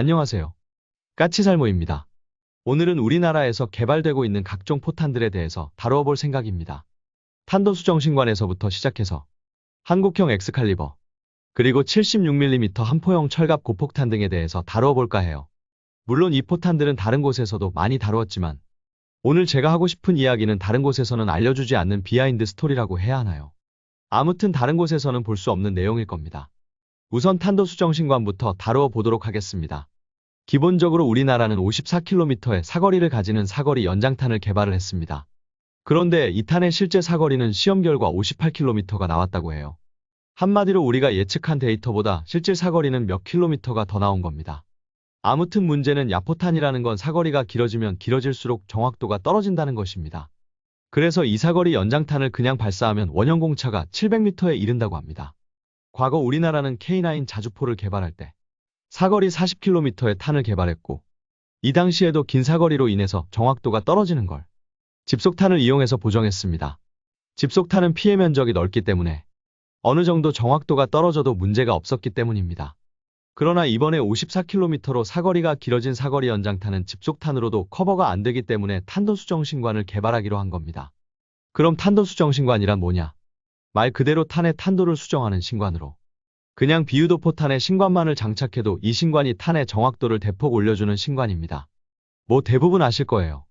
안녕하세요. 까치살모입니다. 오늘은 우리나라에서 개발되고 있는 각종 포탄들에 대해서 다루어 볼 생각입니다. 탄도수정신관에서부터 시작해서 한국형 엑스칼리버, 그리고 76mm 함포형 철갑 고폭탄 등에 대해서 다루어 볼까 해요. 물론 이 포탄들은 다른 곳에서도 많이 다루었지만 오늘 제가 하고 싶은 이야기는 다른 곳에서는 알려주지 않는 비하인드 스토리라고 해야 하나요? 아무튼 다른 곳에서는 볼 수 없는 내용일 겁니다. 우선 탄도 수정신관부터 다루어 보도록 하겠습니다. 기본적으로 우리나라는 54km의 사거리를 가지는 사거리 연장탄을 개발을 했습니다. 그런데 이 탄의 실제 사거리는 시험 결과 58km가 나왔다고 해요. 한마디로 우리가 예측한 데이터보다 실제 사거리는 몇 킬로미터가 더 나온 겁니다. 아무튼 문제는 야포탄이라는 건 사거리가 길어지면 길어질수록 정확도가 떨어진다는 것입니다. 그래서 이 사거리 연장탄을 그냥 발사하면 원형 공차가 700m에 이른다고 합니다. 과거 우리나라는 K9 자주포를 개발할 때 사거리 40km의 탄을 개발했고 이 당시에도 긴 사거리로 인해서 정확도가 떨어지는 걸 집속탄을 이용해서 보정했습니다. 집속탄은 피해 면적이 넓기 때문에 어느 정도 정확도가 떨어져도 문제가 없었기 때문입니다. 그러나 이번에 54km로 사거리가 길어진 사거리 연장탄은 집속탄으로도 커버가 안 되기 때문에 탄도수정신관을 개발하기로 한 겁니다. 그럼 탄도수정신관이란 뭐냐? 말 그대로 탄의 탄도를 수정하는 신관으로 그냥 비유도 포탄에 신관만을 장착해도 이 신관이 탄의 정확도를 대폭 올려주는 신관입니다. 뭐 대부분 아실 거예요.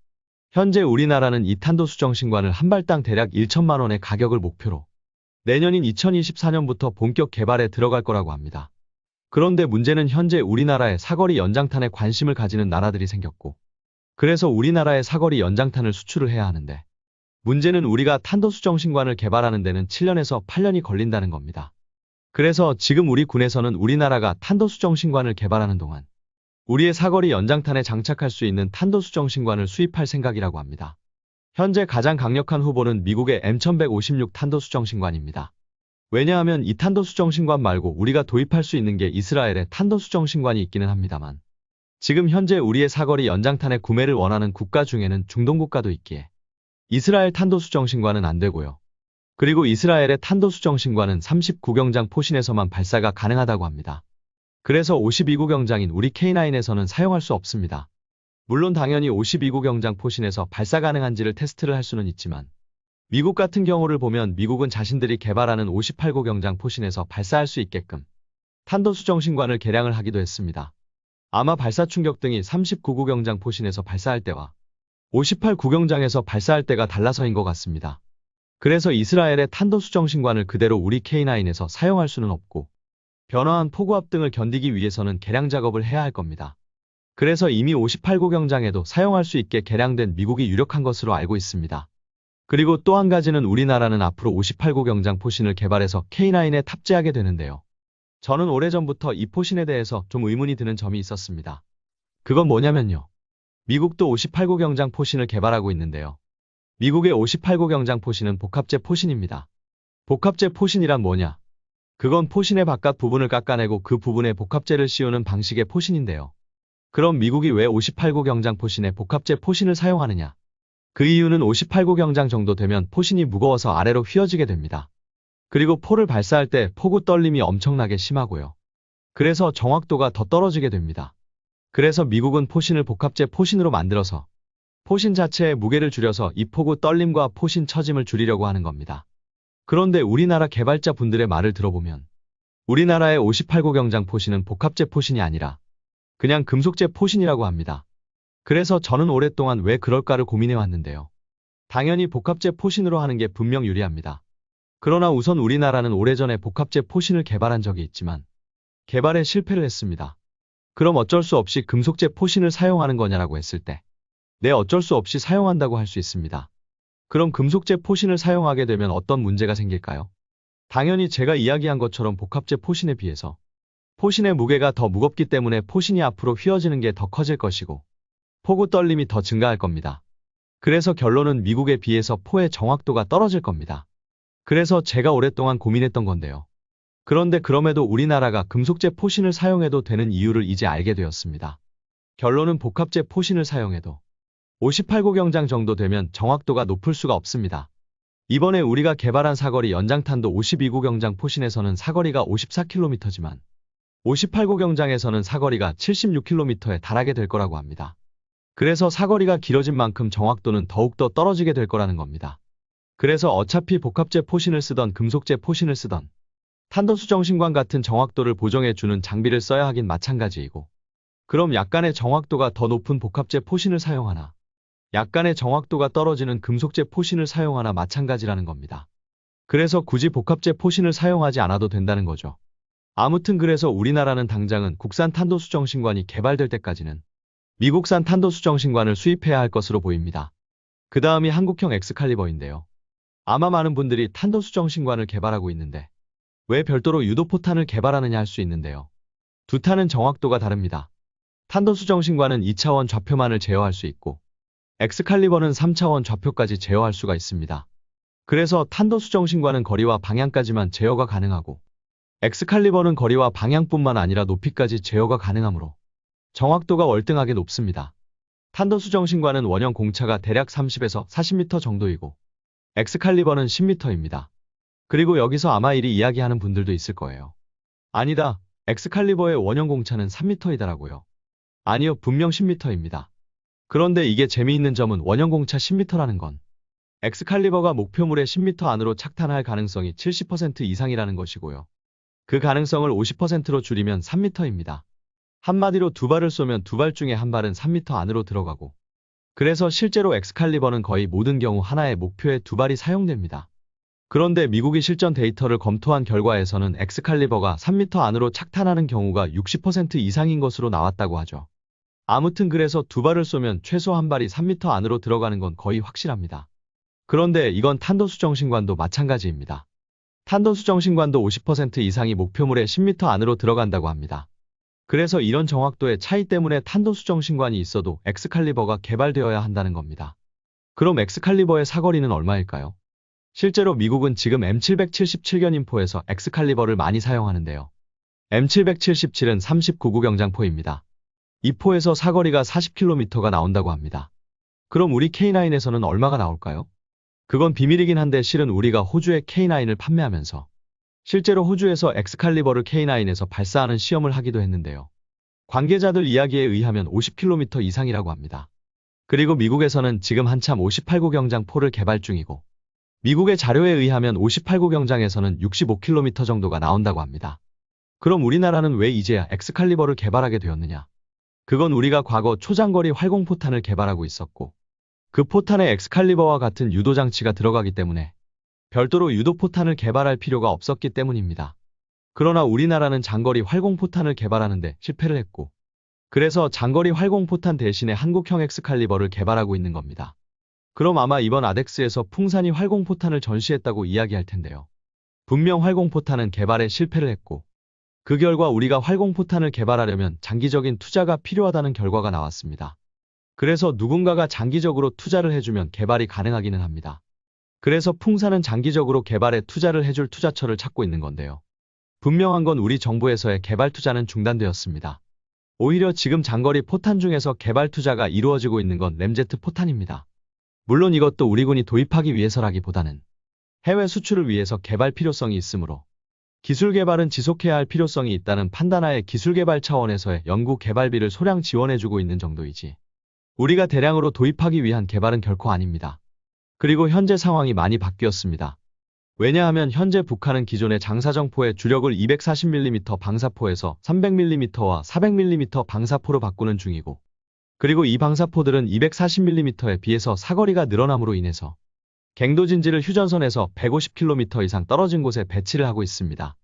현재 우리나라는 이 탄도 수정 신관을 한 발당 대략 1천만 원의 가격을 목표로 내년인 2024년부터 본격 개발에 들어갈 거라고 합니다. 그런데 문제는 현재 우리나라의 사거리 연장탄에 관심을 가지는 나라들이 생겼고 그래서 우리나라의 사거리 연장탄을 수출을 해야 하는데 문제는 우리가 탄도 수 정 신관을 개발하는 데는 7년에서 8년이 걸린다는 겁니다. 그래서 지금 우리 군에서는 우리나라가 탄도 수 정 신관을 개발하는 동안 우리의 사거리 연장탄에 장착할 수 있는 탄도 수 정 신관을 수입할 생각이라고 합니다. 현재 가장 강력한 후보는 미국의 M1156 탄도 수 정 신관입니다. 왜냐하면 이 탄도 수 정 신관 말고 우리가 도입할 수 있는 게 이스라엘의 탄도 수 정 신관이 있기는 합니다만 지금 현재 우리의 사거리 연장탄의 구매를 원하는 국가 중에는 중동 국가도 있기에 이스라엘 탄도 수정 신관은 안 되고요. 그리고 이스라엘의 탄도 수정 신관은 39경장 포신에서만 발사가 가능하다고 합니다. 그래서 52구경장인 우리 K9에서는 사용할 수 없습니다. 물론 당연히 52구경장 포신에서 발사 가능한지를 테스트를 할 수는 있지만 미국 같은 경우를 보면 미국은 자신들이 개발하는 58구경장 포신에서 발사할 수 있게끔 탄도 수정 신관을 개량을 하기도 했습니다. 아마 발사 충격 등이 39구경장 포신에서 발사할 때와 58 구경장에서 발사할 때가 달라서인 것 같습니다. 그래서 이스라엘의 탄도 수정 신관을 그대로 우리 K9에서 사용할 수는 없고 변화한 폭우압 등을 견디기 위해서는 개량 작업을 해야 할 겁니다. 그래서 이미 58구경장에도 사용할 수 있게 개량된 미국이 유력한 것으로 알고 있습니다. 그리고 또 한 가지는 우리나라는 앞으로 58구경장 포신을 개발해서 K9에 탑재하게 되는데요. 저는 오래전부터 이 포신에 대해서 좀 의문이 드는 점이 있었습니다. 그건 뭐냐면요. 미국도 58구 경장 포신을 개발하고 있는데요. 미국의 58구 경장 포신은 복합제 포신입니다. 복합제 포신이란 뭐냐? 그건 포신의 바깥 부분을 깎아내고 그 부분에 복합제를 씌우는 방식의 포신인데요. 그럼 미국이 왜 58구 경장 포신에 복합제 포신을 사용하느냐? 그 이유는 58구 경장 정도 되면 포신이 무거워서 아래로 휘어지게 됩니다. 그리고 포를 발사할 때 포구 떨림이 엄청나게 심하고요. 그래서 정확도가 더 떨어지게 됩니다. 그래서 미국은 포신을 복합제 포신으로 만들어서 포신 자체의 무게를 줄여서 이 포구 떨림과 포신 처짐을 줄이려고 하는 겁니다. 그런데 우리나라 개발자 분들의 말을 들어보면 우리나라의 58구경장 포신은 복합제 포신이 아니라 그냥 금속제 포신이라고 합니다. 그래서 저는 오랫동안 왜 그럴까를 고민해 왔는데요. 당연히 복합제 포신으로 하는 게 분명 유리합니다. 그러나 우선 우리나라는 오래전에 복합제 포신을 개발한 적이 있지만 개발에 실패를 했습니다. 그럼 어쩔 수 없이 금속제 포신을 사용하는 거냐라고 했을 때 네, 어쩔 수 없이 사용한다고 할 수 있습니다. 그럼 금속제 포신을 사용하게 되면 어떤 문제가 생길까요? 당연히 제가 이야기한 것처럼 복합제 포신에 비해서 포신의 무게가 더 무겁기 때문에 포신이 앞으로 휘어지는 게 더 커질 것이고 포구 떨림이 더 증가할 겁니다. 그래서 결론은 미국에 비해서 포의 정확도가 떨어질 겁니다. 그래서 제가 오랫동안 고민했던 건데요. 그런데 그럼에도 우리나라가 금속제 포신을 사용해도 되는 이유를 이제 알게 되었습니다. 결론은 복합제 포신을 사용해도 58구경장 정도 되면 정확도가 높을 수가 없습니다. 이번에 우리가 개발한 사거리 연장탄도 52구경장 포신에서는 사거리가 54km지만 58고 경장에서는 사거리가 76km에 달하게 될 거라고 합니다. 그래서 사거리가 길어진 만큼 정확도는 더욱더 떨어지게 될 거라는 겁니다. 그래서 어차피 복합재 포신을 쓰던 금속재 포신을 쓰던 탄도수정신관 같은 정확도를 보정해주는 장비를 써야 하긴 마찬가지이고 그럼 약간의 정확도가 더 높은 복합재 포신을 사용하나 약간의 정확도가 떨어지는 금속재 포신을 사용하나 마찬가지라는 겁니다. 그래서 굳이 복합재 포신을 사용하지 않아도 된다는 거죠. 아무튼 그래서 우리나라는 당장은 국산 탄도수정신관이 개발될 때까지는 미국산 탄도수정신관을 수입해야 할 것으로 보입니다. 그 다음이 한국형 엑스칼리버인데요. 아마 많은 분들이 탄도수정신관을 개발하고 있는데 왜 별도로 유도포탄을 개발하느냐 할 수 있는데요. 두 탄은 정확도가 다릅니다. 탄도 수정신관은 2차원 좌표만을 제어할 수 있고 엑스칼리버는 3차원 좌표까지 제어할 수가 있습니다. 그래서 탄도 수정신관은 거리와 방향까지만 제어가 가능하고 엑스칼리버는 거리와 방향뿐만 아니라 높이까지 제어가 가능하므로 정확도가 월등하게 높습니다. 탄도 수정신관은 원형 공차가 대략 30에서 40m 정도이고 엑스칼리버는 10m입니다. 그리고 여기서 아마 이리 이야기하는 분들도 있을 거예요. 아니다. 엑스칼리버의 원형 공차는 3m이더라고요. 아니요, 분명 10m입니다. 그런데 이게 재미있는 점은 원형 공차 10m라는 건 엑스칼리버가 목표물의 10m 안으로 착탄할 가능성이 70% 이상이라는 것이고요. 그 가능성을 50%로 줄이면 3m입니다. 한마디로 두 발을 쏘면 두 발 중에 한 발은 3m 안으로 들어가고 그래서 실제로 엑스칼리버는 거의 모든 경우 하나의 목표에 두 발이 사용됩니다. 그런데 미국이 실전 데이터를 검토한 결과에서는 엑스칼리버가 3m 안으로 착탄하는 경우가 60% 이상인 것으로 나왔다고 하죠. 아무튼 그래서 두 발을 쏘면 최소 한 발이 3m 안으로 들어가는 건 거의 확실합니다. 그런데 이건 탄도수정신관도 마찬가지입니다. 탄도수정신관도 50% 이상이 목표물의 10m 안으로 들어간다고 합니다. 그래서 이런 정확도의 차이 때문에 탄도수정신관이 있어도 엑스칼리버가 개발되어야 한다는 겁니다. 그럼 엑스칼리버의 사거리는 얼마일까요? 실제로 미국은 지금 M777견 인포에서 엑스칼리버를 많이 사용하는데요. M777은 39구 경장포입니다. 이 포에서 사거리가 40km가 나온다고 합니다. 그럼 우리 K9에서는 얼마가 나올까요? 그건 비밀이긴 한데 실은 우리가 호주의 K9을 판매하면서 실제로 호주에서 엑스칼리버를 K9에서 발사하는 시험을 하기도 했는데요. 관계자들 이야기에 의하면 50km 이상이라고 합니다. 그리고 미국에서는 지금 한참 58구 경장포를 개발 중이고 미국의 자료에 의하면 58구 경장에서는 65km 정도가 나온다고 합니다. 그럼 우리나라는 왜 이제야 엑스칼리버를 개발하게 되었느냐? 그건 우리가 과거 초장거리 활공포탄을 개발하고 있었고 그 포탄에 엑스칼리버와 같은 유도장치가 들어가기 때문에 별도로 유도포탄을 개발할 필요가 없었기 때문입니다. 그러나 우리나라는 장거리 활공포탄을 개발하는데 실패를 했고 그래서 장거리 활공포탄 대신에 한국형 엑스칼리버를 개발하고 있는 겁니다. 그럼 아마 이번 아덱스에서 풍산이 활공포탄을 전시했다고 이야기할 텐데요. 분명 활공포탄은 개발에 실패를 했고 그 결과 우리가 활공포탄을 개발하려면 장기적인 투자가 필요하다는 결과가 나왔습니다. 그래서 누군가가 장기적으로 투자를 해주면 개발이 가능하기는 합니다. 그래서 풍산은 장기적으로 개발에 투자를 해줄 투자처를 찾고 있는 건데요. 분명한 건 우리 정부에서의 개발 투자는 중단되었습니다. 오히려 지금 장거리 포탄 중에서 개발 투자가 이루어지고 있는 건 램제트 포탄입니다. 물론 이것도 우리 군이 도입하기 위해서라기보다는 해외 수출을 위해서 개발 필요성이 있으므로 기술 개발은 지속해야 할 필요성이 있다는 판단하에 기술 개발 차원에서의 연구 개발비를 소량 지원해주고 있는 정도이지 우리가 대량으로 도입하기 위한 개발은 결코 아닙니다. 그리고 현재 상황이 많이 바뀌었습니다. 왜냐하면 현재 북한은 기존의 장사정포의 주력을 240mm 방사포에서 300mm와 400mm 방사포로 바꾸는 중이고 그리고 이 방사포들은 240mm에 비해서 사거리가 늘어남으로 인해서 갱도 진지를 휴전선에서 150km 이상 떨어진 곳에 배치를 하고 있습니다.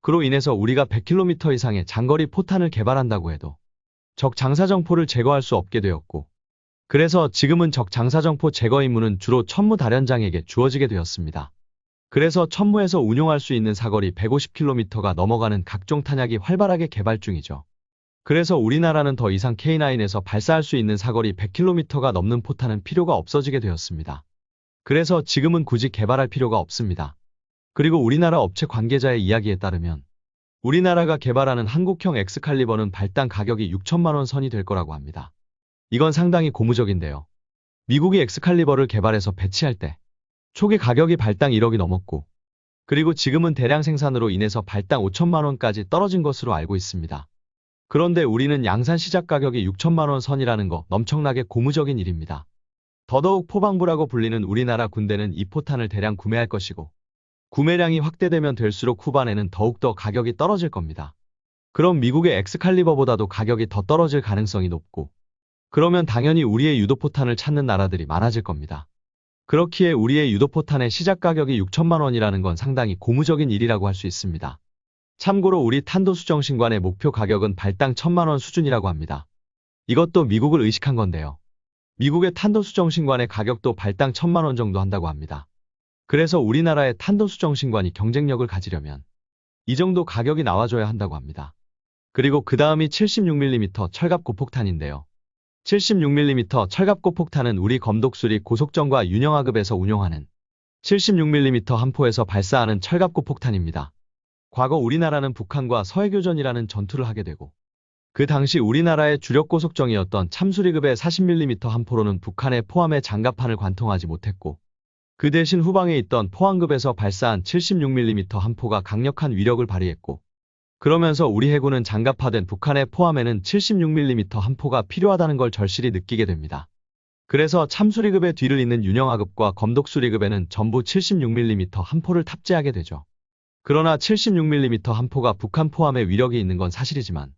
그로 인해서 우리가 100km 이상의 장거리 포탄을 개발한다고 해도 적 장사정포를 제거할 수 없게 되었고 그래서 지금은 적 장사정포 제거 임무는 주로 천무 다련장에게 주어지게 되었습니다. 그래서 천무에서 운용할 수 있는 사거리 150km가 넘어가는 각종 탄약이 활발하게 개발 중이죠. 그래서 우리나라는 더 이상 K9에서 발사할 수 있는 사거리 100km가 넘는 포탄은 필요가 없어지게 되었습니다. 그래서 지금은 굳이 개발할 필요가 없습니다. 그리고 우리나라 업체 관계자의 이야기에 따르면 우리나라가 개발하는 한국형 엑스칼리버는 발당 가격이 6천만 원 선이 될 거라고 합니다. 이건 상당히 고무적인데요. 미국이 엑스칼리버를 개발해서 배치할 때 초기 가격이 발당 1억이 넘었고 그리고 지금은 대량 생산으로 인해서 발당 5천만 원까지 떨어진 것으로 알고 있습니다. 그런데 우리는 양산 시작 가격이 6천만 원 선이라는 거 엄청나게 고무적인 일입니다. 더더욱 포방부라고 불리는 우리나라 군대는 이 포탄을 대량 구매할 것이고 구매량이 확대되면 될수록 후반에는 더욱더 가격이 떨어질 겁니다. 그럼 미국의 엑스칼리버보다도 가격이 더 떨어질 가능성이 높고 그러면 당연히 우리의 유도포탄을 찾는 나라들이 많아질 겁니다. 그렇기에 우리의 유도포탄의 시작 가격이 6천만 원이라는 건 상당히 고무적인 일이라고 할 수 있습니다. 참고로 우리 탄도수정신관의 목표 가격은 발당 1천만 원 수준이라고 합니다. 이것도 미국을 의식한 건데요. 미국의 탄도수정신관의 가격도 발당 1천만 원 정도 한다고 합니다. 그래서 우리나라의 탄도수정신관이 경쟁력을 가지려면 이 정도 가격이 나와줘야 한다고 합니다. 그리고 그 다음이 76mm 철갑 고폭탄인데요. 76mm 철갑 고 폭탄은 우리 검독수리 고속정과 윤영하급에서 운용하는 76mm 함포에서 발사하는 철갑 고 폭탄입니다. 과거 우리나라는 북한과 서해교전이라는 전투를 하게 되고 그 당시 우리나라의 주력 고속정이었던 참수리급의 40mm 함포로는 북한의 포함의 장갑판을 관통하지 못했고 그 대신 후방에 있던 포항급에서 발사한 76mm 함포가 강력한 위력을 발휘했고 그러면서 우리 해군은 장갑화된 북한의 포함에는 76mm 함포가 필요하다는 걸 절실히 느끼게 됩니다. 그래서 참수리급의 뒤를 잇는 윤영하급과 검독수리급에는 전부 76mm 함포를 탑재하게 되죠. 그러나 76mm 함포가 북한 포함의 위력이 있는 건 사실이지만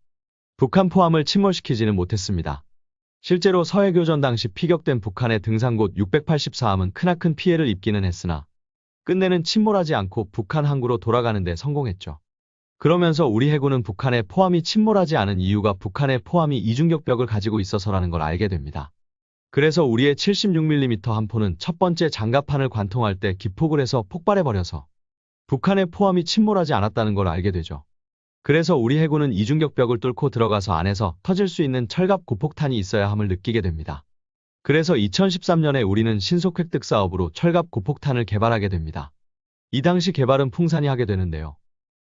북한 포함을 침몰시키지는 못했습니다. 실제로 서해교전 당시 피격된 북한의 등산곳 684함은 크나큰 피해를 입기는 했으나 끝내는 침몰하지 않고 북한 항구로 돌아가는 데 성공했죠. 그러면서 우리 해군은 북한의 포함이 침몰하지 않은 이유가 북한의 포함이 이중격벽을 가지고 있어서라는 걸 알게 됩니다. 그래서 우리의 76mm 함포는 첫 번째 장갑판을 관통할 때 기폭을 해서 폭발해버려서 북한의 포함이 침몰하지 않았다는 걸 알게 되죠. 그래서 우리 해군은 이중격벽을 뚫고 들어가서 안에서 터질 수 있는 철갑 고폭탄이 있어야 함을 느끼게 됩니다. 그래서 2013년에 우리는 신속 획득 사업으로 철갑 고폭탄을 개발하게 됩니다. 이 당시 개발은 풍산이 하게 되는데요.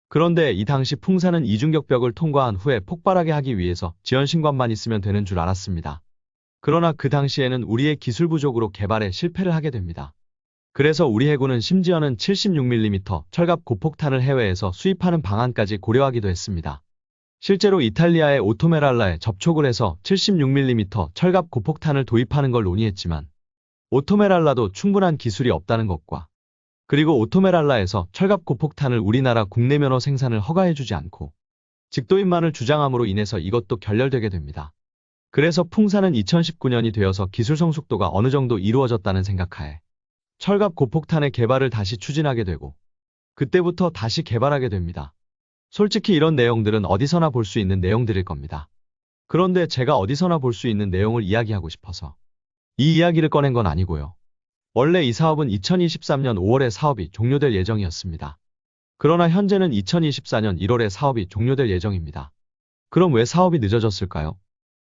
그런데 이 당시 풍산은 이중격벽을 통과한 후에 폭발하게 하기 위해서 지연신관만 있으면 되는 줄 알았습니다. 그러나 그 당시에는 우리의 기술 부족으로 개발에 실패를 하게 됩니다. 그래서 우리 해군은 심지어는 76mm 철갑 고폭탄을 해외에서 수입하는 방안까지 고려하기도 했습니다. 실제로 이탈리아의 오토메랄라에 접촉을 해서 76mm 철갑 고폭탄을 도입하는 걸 논의했지만 오토메랄라도 충분한 기술이 없다는 것과 그리고 오토메랄라에서 철갑 고폭탄을 우리나라 국내 면허 생산을 허가해주지 않고 직도인만을 주장함으로 인해서 이것도 결렬되게 됩니다. 그래서 풍산은 2019년이 되어서 기술 성숙도가 어느 정도 이루어졌다는 생각하에 철갑 고폭탄의 개발을 다시 추진하게 되고 그때부터 다시 개발하게 됩니다. 솔직히 이런 내용들은 어디서나 볼 수 있는 내용들일 겁니다. 그런데 제가 어디서나 볼 수 있는 내용을 이야기하고 싶어서 이 이야기를 꺼낸 건 아니고요. 원래 이 사업은 2023년 5월에 사업이 종료될 예정이었습니다. 그러나 현재는 2024년 1월에 사업이 종료될 예정입니다. 그럼 왜 사업이 늦어졌을까요?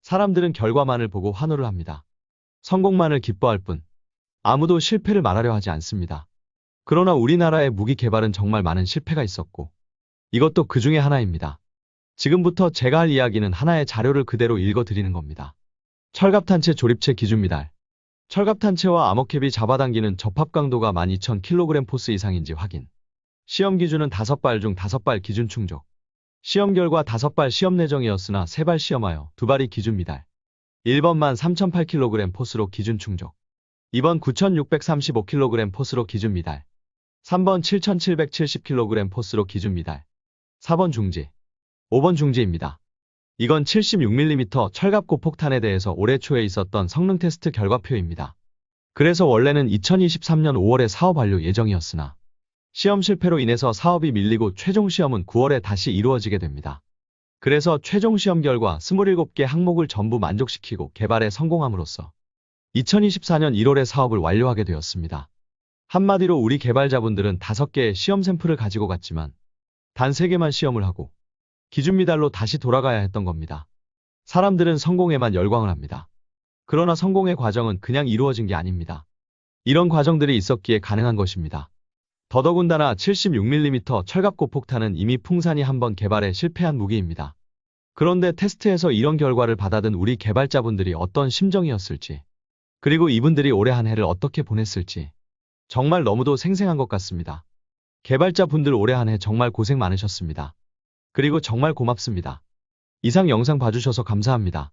사람들은 결과만을 보고 환호를 합니다. 성공만을 기뻐할 뿐 아무도 실패를 말하려 하지 않습니다. 그러나 우리나라의 무기 개발은 정말 많은 실패가 있었고 이것도 그 중에 하나입니다. 지금부터 제가 할 이야기는 하나의 자료를 그대로 읽어드리는 겁니다. 철갑탄체 조립체 기준 미달 철갑탄체와 암호캡이 잡아당기는 접합 강도가 12,000kg 포스 이상인지 확인. 시험 기준은 5발 중 5발 기준 충족. 시험 결과 5발 시험 내정이었으나 3발 시험하여 2발이 기준 미달. 1번만 3,008kg 포스로 기준 충족. 2번 9,635kg 포스로 기준 미달. 3번 7,770kg 포스로 기준 미달. 4번 중지. 5번 중지입니다. 이건 76mm 철갑고 폭탄에 대해서 올해 초에 있었던 성능 테스트 결과표입니다. 그래서 원래는 2023년 5월에 사업 완료 예정이었으나 시험 실패로 인해서 사업이 밀리고 최종 시험은 9월에 다시 이루어지게 됩니다. 그래서 최종 시험 결과 27개 항목을 전부 만족시키고 개발에 성공함으로써 2024년 1월에 사업을 완료하게 되었습니다. 한마디로 우리 개발자분들은 5개의 시험 샘플을 가지고 갔지만 단 3개만 시험을 하고 기준 미달로 다시 돌아가야 했던 겁니다. 사람들은 성공에만 열광을 합니다. 그러나 성공의 과정은 그냥 이루어진 게 아닙니다. 이런 과정들이 있었기에 가능한 것입니다. 더더군다나 76mm 철갑고 폭탄은 이미 풍산이 한번 개발에 실패한 무기입니다. 그런데 테스트에서 이런 결과를 받아든 우리 개발자분들이 어떤 심정이었을지, 그리고 이분들이 올해 한 해를 어떻게 보냈을지, 정말 너무도 생생한 것 같습니다. 개발자분들 올해 한 해 정말 고생 많으셨습니다. 그리고 정말 고맙습니다. 이상 영상 봐주셔서 감사합니다.